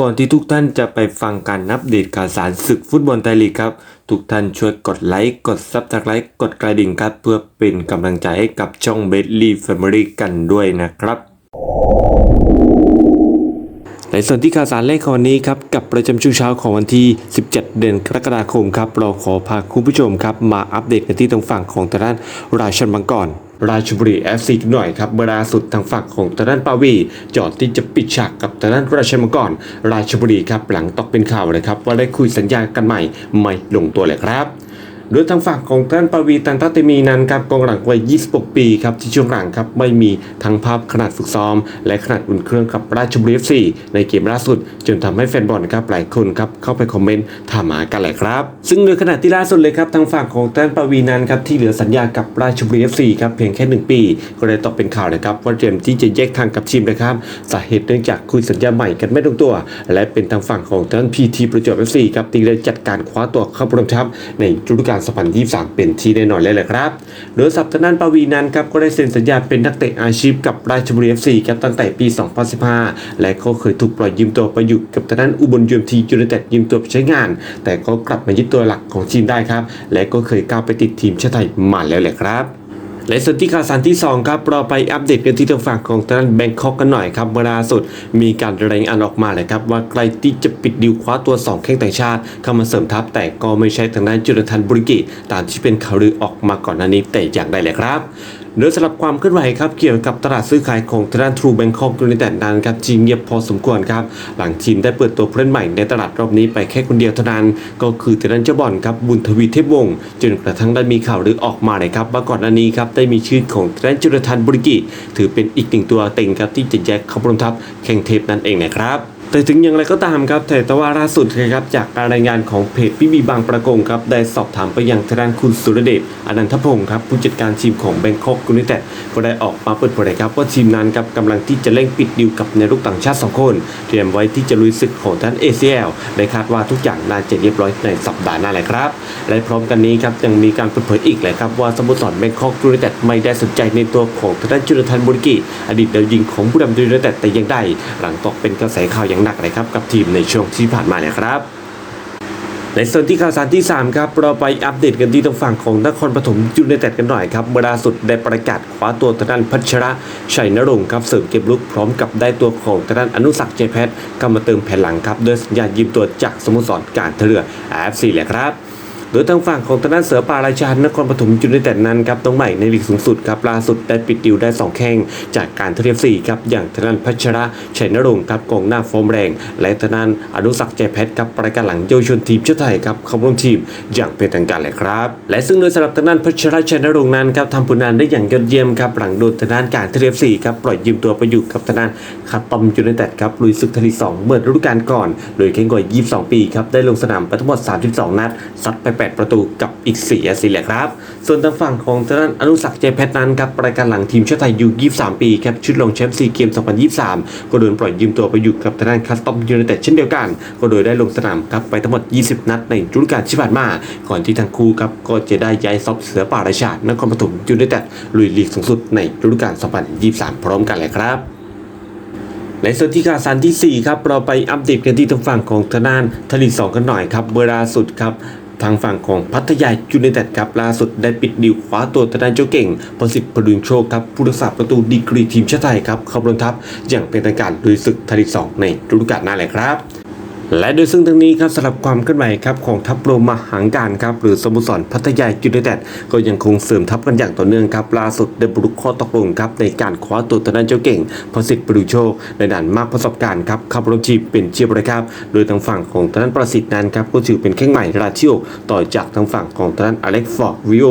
ก่อนที่ทุกท่านจะไปฟังการอัปเดตข่าวสารศึกฟุตบอลไทยลีกครับ ทุกท่านช่วยกดไลค์ กดซับสไครต์กดกระดิ่งครับ เพื่อเป็นกำลังใจให้กับช่องเบสลี่แฟมิลี่กันด้วยนะครับในส่วนที่ข่าวสารแรกของวันนี้ครับกับประจำช่วงเช้าของวันที่ 17 เดือนกรกฎาคมครับเราขอพาคุณผู้ชมครับมาอัปเดตกันที่ตรงฝั่งของทางด้านราชันบังกร ราชบุรี FC กันหน่อยครับเมื่อล่าสุดทางฝั่งของตะด้านปาวี จอดที่จะปิดฉากกับตะด้านราชันบังกรราชบุรีครับหลังตกเป็นข่าวเลยครับว่าได้คุยสัญญากันใหม่ไม่ลงตัวเลยครับ โดยทางฝั่งของท่านปวีตันทัตติมีนั้นครับกองหลังวัย 26 ปีครับที่ช่วงหลังครับไม่มีทั้งภาพขนาดฝึกซ้อม และขนาดอุ่นเครื่องกับราชบุรี FC ในเกมล่าสุด จนทำให้แฟนบอลครับหลายคนครับเข้าไปคอมเมนต์ถามหากันแหละครับ ซึ่งในขณะที่ล่าสุดเลยครับทางฝั่งของท่านปวีนั้นครับที่เหลือสัญญากับราชบุรี FC ครับเพียงแค่ 1 ปี ก็เลยตกเป็นข่าวเลยครับว่าเตรียมที่จะแยกทางกับทีมนะครับสาเหตุเนื่องจากคุยสัญญาใหม่กันไม่ตรงตัว และเป็นทางฝั่งของท่านพีทีประจวบ FC ครับที่ได้จัดการคว้าตัวเข้าร่วมทัพในฤดูกาล2023 เป็นที่แน่นอนเลยแหละครับ โดยสัปตนันปวีนันครับก็ได้เซ็นสัญญาเป็นนักเตะอาชีพกับราชบุรีเอฟซีครับตั้งแต่ปี 2015 และก็เคยถูกปล่อยยืมตัวไปอยู่กับตนันอุบลยูมทียูเนเต็ดยืมตัวไปใช้งาน แต่ก็กลับมายึดตัวหลักของทีมได้ครับ และก็เคยก้าวไปติดทีมชาติไทยมาแล้วแหละครับ และส่วนที่ข่าวสารที่ 2 ครับเราไปอัปเดตกันที่ทางฝั่งของทางด้านแบงคอกกันหน่อยครับเมื่อล่าสุดมีการรายงานออกมาเลยครับว่าใกล้ที่จะปิดดิวคว้าตัว 2 แข้งต่างชาติ เข้ามาเสริมทัพแต่ก็ไม่ใช่ทางด้านจุลทันบุริกิตามที่เป็นข่าวลือออกมาก่อนหน้านี้แต่อย่างใดเลยครับ โดยสำหรับความเคลื่อนไหวครับเกี่ยวกับตลาดซื้อขายของทางด้านทรูแบงคอกยูไนเต็ดนั้นครับจีเงียบพอสมควรครับ หลังทีมได้เปิดตัวผู้เล่นใหม่ในตลาดรอบนี้ไปแค่คนเดียวเท่านั้น ก็คือทางด้านเจ้าบอลครับบุญทวีเทพวงศ์จนกระทั่งได้มีข่าวลือออกมาเลยครับว่าก่อนหน้านี้ครับได้มีชื่อของทางด้านจุลทันบุริกิ ถือเป็นอีกหนึ่งตัวเต็งครับที่จะแยกเข้าร่วมทัพแข่งเทปนั่นเองนะครับ แต่ถึงอย่างไรก็ตามครับแต่ว่าล่าสุดนะครับจากการรายงานของเพจพี่บีบางประกงครับได้สอบถามไปยังทางด้านคุณสุรเดชอนันทพงศ์ครับผู้จัดการทีมของแบงคอกยูไนเต็ดก็ได้ออกมาเปิดเผยครับว่าทีมนั้นครับกำลังที่จะเร่งปิดดิวกับในลูกต่างชาติ 2 คน เตรียมไว้ที่จะลุยศึกของท่าน ACL และคาดว่าทุกอย่างน่าจะเรียบร้อยในสัปดาห์หน้าแหละครับและพร้อมกันนี้ครับยังมีการเปิดเผยอีกเลยครับว่าสโมสรแบงคอกยูไนเต็ดไม่ได้สนใจในตัวของทางด้านจุลทันบุริกิอดีตดาวยิงของผู้ดำยูไนเต็ดแต่ย่างใดหลังตกเป็นกระแสข่าวอย่างหนักเลยครับกับทีมในช่วงที่ผ่านมาเนี่ยครับในส่วนที่ข่าวสารที่ 3 ครับ เราไปอัปเดตกันที่ทางฝั่งของนครปฐมยูไนเต็ดกันหน่อยครับเมื่อล่าสุดได้ประกาศคว้าตัวทางด้านพัชระชัยนรงค์ครับเสริมเก็บลุกพร้อมกับได้ตัวของทางด้านอนุสักเจแพทเข้ามาเติมแผ่นหลังครับด้วยสัญญายืมตัวจากสโมสรการท่าเรือ FC แหละครับ โดยทางฝั่งของทางด้านเสือป่าราชานครปฐมยูไนเต็ดนั้นครับต้องใหม่ในลีกสูงสุดครับล่าสุดได้ปิดดิวได้ 2 แข้งจากการเทียบสี่ครับอย่างทางด้านพัชระชัยนรงค์ครับกองหน้าฟอร์มแรง และทางด้านอนุสักดิ์ใจเพชรครับประการหลังเยาวชนทีมชาติไทยครับเข้าร่วมทีมอย่างเป็นทางการเลยครับและซึ่งโดยสำหรับทางด้านพัชระชัยนรงค์นั้นครับทำผลงานได้อย่างยอดเยี่ยมครับหลังโดนทางด้านการเทียบสี่ครับปล่อยยืมตัวไปอยู่กับทางด้านคาตอมยูไนเต็ดครับลุยศึกทลีสองเมื่อฤดูกาลก่อน โดยแข่งกว่า22 ปีครับได้ลงสนามไปทั้งหมด 32 นัดซัดไป8ประตูกับอีก 4 แอสซิสต์แหละครับ ส่วนทางฝั่งของทางด้านอนุสักเจแพทนั้นครับรายการหลังทีมชาติไทยยู23 ปีครับชุดลงแชมป์ซีเกม 2023 ก็โดนปล่อยยืมตัวไปอยู่กับทางด้านคัสตอมยูไนเต็ดเช่นเดียวกัน ก็โดยได้ลงสนามครับไปทั้งหมด 20 นัดในฤดูกาลที่ผ่านมา ก่อนที่ทั้งคู่ครับก็จะได้ย้ายซอบเสือป่าราชานครปฐมยูไนเต็ดลุยลีกสูงสุดในฤดูกาล 2023 พร้อมกันเลยครับในส่วนที่ข่าวสารที่ 4 ครับ เราไปอัปเดตกันที่ทางฝั่งของทางด้านทลีสองกันหน่อยครับ เวลาสุดครับ ทางฝั่งของพัทยายูเนเต็ดครับล่าสุดได้ปิดดิวคว้าตัวทนานเจ้าเก่งประสิทธิ์พดุงโชคครับผู้รักษาประตูดีกรีทีมชาติไทยครับเข้าร่วมทัพอย่างเป็นทางการลุยศึกทลีสองในฤดูกาลหน้าเลยครับ และโดยซึ่งทางนี้ครับสำหรับความเคลื่อนไหวครับของทัพโรมาหังการครับหรือสโมสรพัทยายูไนเต็ดก็ยังคงเสริมทัพกันอย่างต่อเนื่องครับล่าสุดได้บรรลุข้อตกลงครับในการคว้าตัวทางด้นเจ้าเก่งประสิทธิ์ปรูโชในด่านมากประสบการณ์ครับเข้าร่วมทีมเป็นเชียร์บริครับโดยทางฝั่งของทางด้นประสิทธิ์นั้นครับก็ถือเป็นแข้งใหม่ราชิโอต่อจากทางฝั่งของทางด้นอเล็กฟอร์วิโอ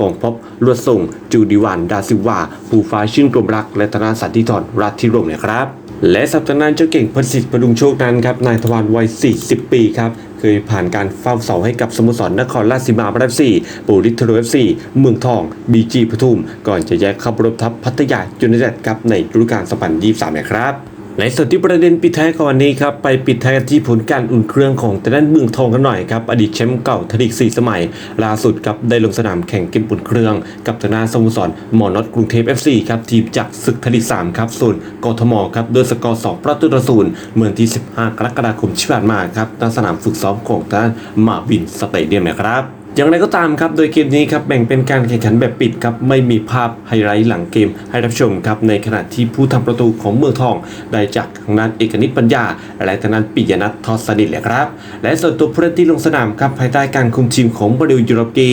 กองพบลวดส่งจูดิวันดาซิวาภูฟ้าชื่นกลมรักและธนาสันติธรรัตทิรมนะครับ และสัปดาห์นั้นเจ้าเก่งประสิทธิ์ประดุงโชคนั้นครับนายทวารวัย 40 ปีครับเคยผ่านการเฝ้าเสาให้กับสโมสรนครราชสีมาบรัฟซีปูริทโรเอฟซีเมืองทองบีจีปทุม ก่อนจะแยกเข้ารบทัพพัทยายูไนเต็ดครับในฤดูกาล2023นะครับ ในส่วนที่ประเด็นปิดท้ายก่อนนี้ครับไปปิดท้ายกันที่ผลการอุ่นเครื่องของแต่ด้านเมืองทองกันหน่อยครับอดีตแชมป์เก่าทลีก4สมัย ล่าสุดครับได้ลงสนามแข่งเกมอุ่นเครื่อง กับทางด้านสโมสรหมอนอตกรุงเทพ FC ครับทีมจากศึกทลีก3ครับส่วนกทมครับด้วยสกอร์2ประตูต่อศูนย์เมื่อวันที่ 15 กรกฎาคมที่ผ่านมาครับณสนามฝึกซ้อมของทางด้านมาบินสเตเดียมนะครับ อย่างไรก็ตามครับ โดยเกมนี้ครับแบ่งเป็นการแข่งขันแบบปิดครับ ไม่มีภาพไฮไลท์หลังเกมให้รับชมครับ ในขณะที่ผู้ทำประตูของเมืองทอง ได้จากทางนั้นเอกนิตปัญญา และทางด้นปิยนัททอสนิทแหละครับ และส่วนตัวผู้เล่นที่ลงสนามครับภายใต้การคุมทีมของบริวยูโรกี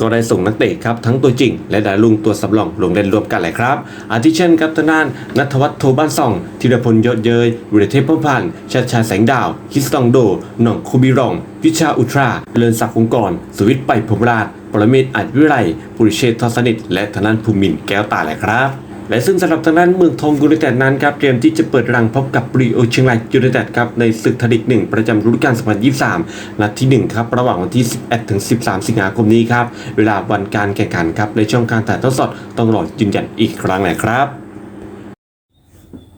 ก็ได้ส่งนักเตะครับทั้งตัวจริง และดาวลุงตัวสำรองลงเล่นรวมกันเลยครับ อาทิเช่นครับทางด้านนัทวัฒน์โทบ้านส่องธีรพลยอดเยยวิรเทพพงพันธ์ชาชาแสงดาว คิสตองโดหน่องคูบิรองวิชาอุทราเลินศักดิ์คงกร สุวิทย์ไปพรมราชปรเมศอาจวิไลปุริเชษทศนิตและทางด้านภูมินแก้วตาแหละครับ และซึ่งสำหรับทางด้านเมืองทองยูไนเต็ดนั้นครับเตรียมที่จะเปิดรังพบกับปรีโอเชียงรายยูไนเต็ดครับในศึกทดิกหนึ่งประจำฤดูกาล 2023 นัดที่ 1 ครับ ระหว่างวันที่ 11 ถึง 13 สิงหาคมนี้ครับ เวลาวันการแข่งขันครับ ในช่องการถ่ายทอดสดต้องรอยืนยันอีกครั้งหนะครับ